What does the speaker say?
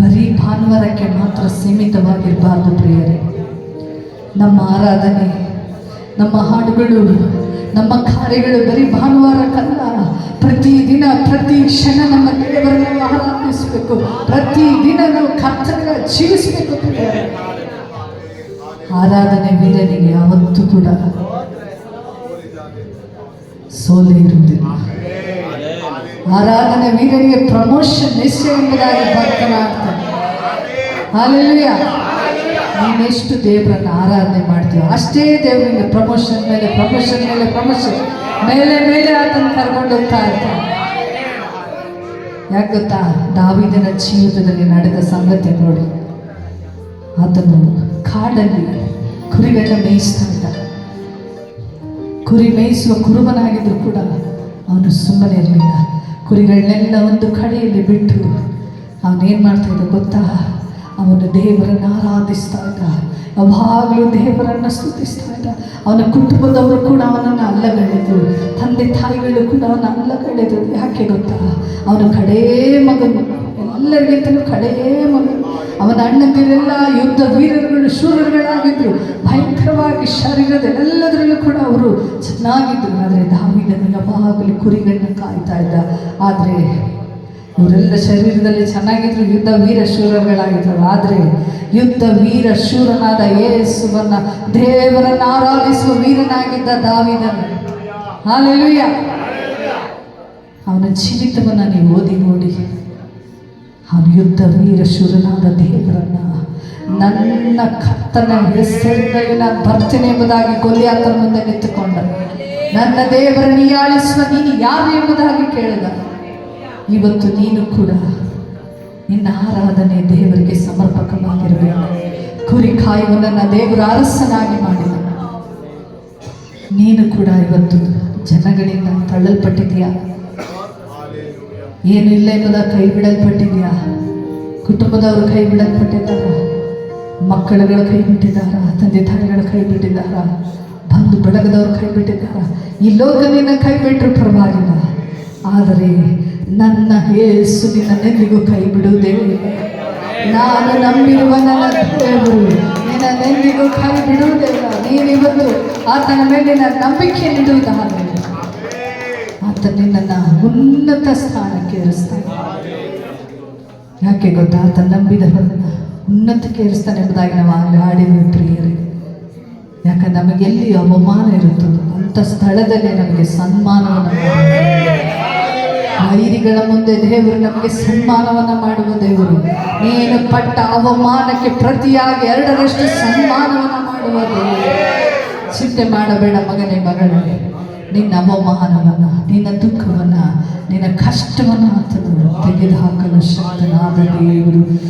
ಬರೀ ಭಾನುವಾರಕ್ಕೆ ಮಾತ್ರ ಸೀಮಿತವಾಗಿರಬಾರ್ದು ಪ್ರಿಯರೇ. ನಮ್ಮ ಆರಾಧನೆ, ನಮ್ಮ ಹಾಡುಗಳು, ನಮ್ಮ ಕಾರ್ಯಗಳು ಬರೀ ಭಾನುವಾರಕ್ಕಲ್ಲ. ಪ್ರತಿದಿನ, ಪ್ರತಿ ಕ್ಷಣ ನಮ್ಮ ದೇವರನ್ನು ಆರಾಧಿಸಬೇಕು. ಪ್ರತಿದಿನ ನಾವು ಕರ್ತನ ಜೀವಿಸಬೇಕು ಪ್ರಿಯರೇ. ಆರಾಧನೆ ವೀರನಿಗೆ ಯಾವತ್ತೂ ಕೂಡ. ಸೋಲೆ ಇರುವುದಿಲ್ಲ. ಆರಾಧನೆ ವೀರನಿಗೆ ಪ್ರಮೋಷನ್ ನಿಶ್ಚಯ ಎಂಬುದಾಗಿ ಭಕ್ತನಾಗ್ತಾನೆ ನೀನೆಷ್ಟು ದೇವರನ್ನ ಆರಾಧನೆ ಮಾಡ್ತೀವೋ ಅಷ್ಟೇ ದೇವರಿಗೆ ಪ್ರಮೋಷನ್ ಮೇಲೆ ಪ್ರಮೋಷನ್ ಮೇಲೆ ಪ್ರಮೋಷನ್ ಮೇಲೆ ಮೇಲೆ ಆತನ ಕರ್ಕೊಂಡು ಹೋಗ್ತಾ ಇರ್ತಾನೆ. ಯಾಕೆ ಗೊತ್ತಾ? ದಾವಿದನ ಜೀವಿತದಲ್ಲಿ ನಡೆದ ಸಂಗತಿ ನೋಡಿ. ಆತನು ಕಾಡಲ್ಲಿ ಕುರಿಗಳನ್ನ ಮೇಯಿಸ್ತಾ ಇದ್ದ. ಕುರಿ ಮೇಯಿಸುವ ಕುರುಬನಾಗಿದ್ರು ಕೂಡ ಅವನು ಸುಮ್ಮನೆ ಇರಲಿಲ್ಲ. ಕುರಿಗಳನ್ನೆಲ್ಲ ಒಂದು ಕಡೆಯಲ್ಲಿ ಬಿಟ್ಟು ಅವನೇನು ಮಾಡ್ತಾ ಇದ್ದ ಗೊತ್ತಾ? ಅವನು ದೇವರನ್ನು ಆರಾಧಿಸ್ತಾ ಇದ್ದ ಯಾವಾಗಲೂ ದೇವರನ್ನು ಸ್ತುತಿಸ್ತಾ ಇದ್ದ ಅವನ ಕುಟುಂಬದವರು ಕೂಡ ಅವನನ್ನು ಅಲ್ಲಗಳೆದರು ತಂದೆ ತಾಯಿಗಳು ಕೂಡ ಅವನ ಅಲ್ಲಗಳೆದರು ಯಾಕೆ ಗೊತ್ತಾ? ಅವನ ಕಡೇ ಮಗನು. ಎಲ್ಲರಿಗಿಂತಲೂ ಕಡೇ ಮಗನು. ಅವನ ಅಣ್ಣಂದಿರೆಲ್ಲ ಯುದ್ಧ ವೀರರುಗಳು ಶೂರರುಗಳಾಗಿದ್ದರು ಭಯಂಕರವಾಗಿ ಶರೀರದ ಎಲ್ಲದರಲ್ಲೂ ಕೂಡ ಅವರು ಚೆನ್ನಾಗಿದ್ದರು ಆದರೆ ದಾವಿದನು ಯಾವಾಗಲೂ ಕುರಿಗಳನ್ನ ಕಾಯ್ತಾ ಇದ್ದ. ಆದರೆ ಇವರೆಲ್ಲ ಶರೀರದಲ್ಲಿ ಚೆನ್ನಾಗಿದ್ರು, ಯುದ್ಧ ವೀರ ಶೂರಗಳಾಗಿದ್ದರು ಆದರೆ ಯುದ್ಧ ವೀರ ಶೂರನಾದ ಯೇಸುವನ್ನ ದೇವರನ್ನು ಆರಾಧಿಸುವ ವೀರನಾಗಿದ್ದ ದಾವಿದನು. ಹಾಲೆಲುಯ್ಯ ಅವನ ಜೀವಿತವನ್ನು ನೀವು ಓದಿ ನೋಡಿ. ಅವನು ಯುದ್ಧ ವೀರ ಶೂರನಾದ ದೇವರನ್ನ, ನನ್ನ ಕತ್ತನ ಹೆಸರಿನಲ್ಲಿ ನಾನು ಬರ್ತೇನೆ ಎಂಬುದಾಗಿ ಗೊಲಿಯಾತನ ಮುಂದೆ ನಿಂತುಕೊಂಡ. ನನ್ನ ದೇವರ ನೀಯಾಳಿಸುವ ನೀನು ಯಾರು ಎಂಬುದಾಗಿ ಕೇಳಿದ. ಇವತ್ತು ನೀನು ಕೂಡ ನಿನ್ನ ಆರಾಧನೆ ದೇವರಿಗೆ ಸಮರ್ಪಕವಾಗಿರಬೇಕು. ಕುರಿ ಕಾಯುವ ನನ್ನ ದೇವರ ಅರಸನಾಗಿ ಮಾಡಿದ. ನೀನು ಕೂಡ ಇವತ್ತು ಜನಗಳಿಂದ ತಳ್ಳಲ್ಪಟ್ಟಿದೆಯಾ ಏನು ಇಲ್ಲ ಎಂಬುದ ಕೈ ಬಿಡಲ್ಪಟ್ಟಿದೆಯಾ ಕುಟುಂಬದವರು ಕೈ ಬಿಡಲ್ಪಟ್ಟಿದ್ದಾರ ಮಕ್ಕಳುಗಳ ಕೈ ಬಿಟ್ಟಿದ್ದಾರ ತಂದೆ ತಾಯಿಗಳ ಕೈ ಬಿಟ್ಟಿದ್ದಾರ ಬಂಧು ಬಳಗದವರು ಕೈ ಬಿಟ್ಟಿದ್ದಾರ ಈ ಲೋಕದಿಂದ ಕೈ ಬಿಟ್ಟರು ಪರವಾಗಿಲ್ಲ. ಆದರೆ ನನ್ನ ಯೇಸು ನಿನ್ನೆಂದಿಗೂ ಕೈ ಬಿಡುವುದೇ? ನಾನು ನಂಬಿರುವ ನನ್ನ ದೇವರು ನಿನ್ನೆಂದಿಗೂ ಕೈ ಬಿಡುವುದಿಲ್ಲ ನೀನಿವತ್ತು ಆತನ ಮೇಲೆ ನನ್ನ ನಂಬಿಕೆ ನೀಡುವುದಾದರೆ ಆತ ನಿನ್ನನ್ನು ಉನ್ನತ ಸ್ಥಾನಕ್ಕೆ ಏರಿಸ್ತಾನೆ. ಯಾಕೆ ಗೊತ್ತಾ? ಆತ ನಂಬಿದವರನ್ನ ಉನ್ನತಕ್ಕೆ ಏರಿಸ್ತಾನೆ ಎಂಬುದಾಗಿ ನಾವು ಆಗಲೇ ಹಾಡಿದ್ವಿ ಪ್ರಿಯರೇ. ಯಾಕಂದ್ರೆ ನಮಗೆ ಎಲ್ಲಿ ಅವಮಾನ ಇರುತ್ತದೋ, ಅಂಥ ಸ್ಥಳದಲ್ಲೇ ನಮಗೆ ಸನ್ಮಾನವನ್ನು. ವೈರಿಗಳ ಮುಂದೆ ದೇವರು ನಮಗೆ ಸನ್ಮಾನವನ್ನು ಮಾಡುವ ದೇವರು. ನೀನು ಪಟ್ಟ ಅವಮಾನಕ್ಕೆ ಪ್ರತಿಯಾಗಿ ಎರಡರಷ್ಟು ಸನ್ಮಾನವನ್ನು ಮಾಡುವ ದೇವರು. ಚಿಂತೆ ಮಾಡಬೇಡ ಮಗನೇ, ಮಗಳೇ. ನಿನ್ನ ಅವಮಾನವನ್ನು, ನಿನ್ನ ದುಃಖವನ್ನು, ನಿನ್ನ ಕಷ್ಟವನ್ನು ತೆಗೆದುಹಾಕಲು ಶಕ್ತನಾದ ದೇವರು.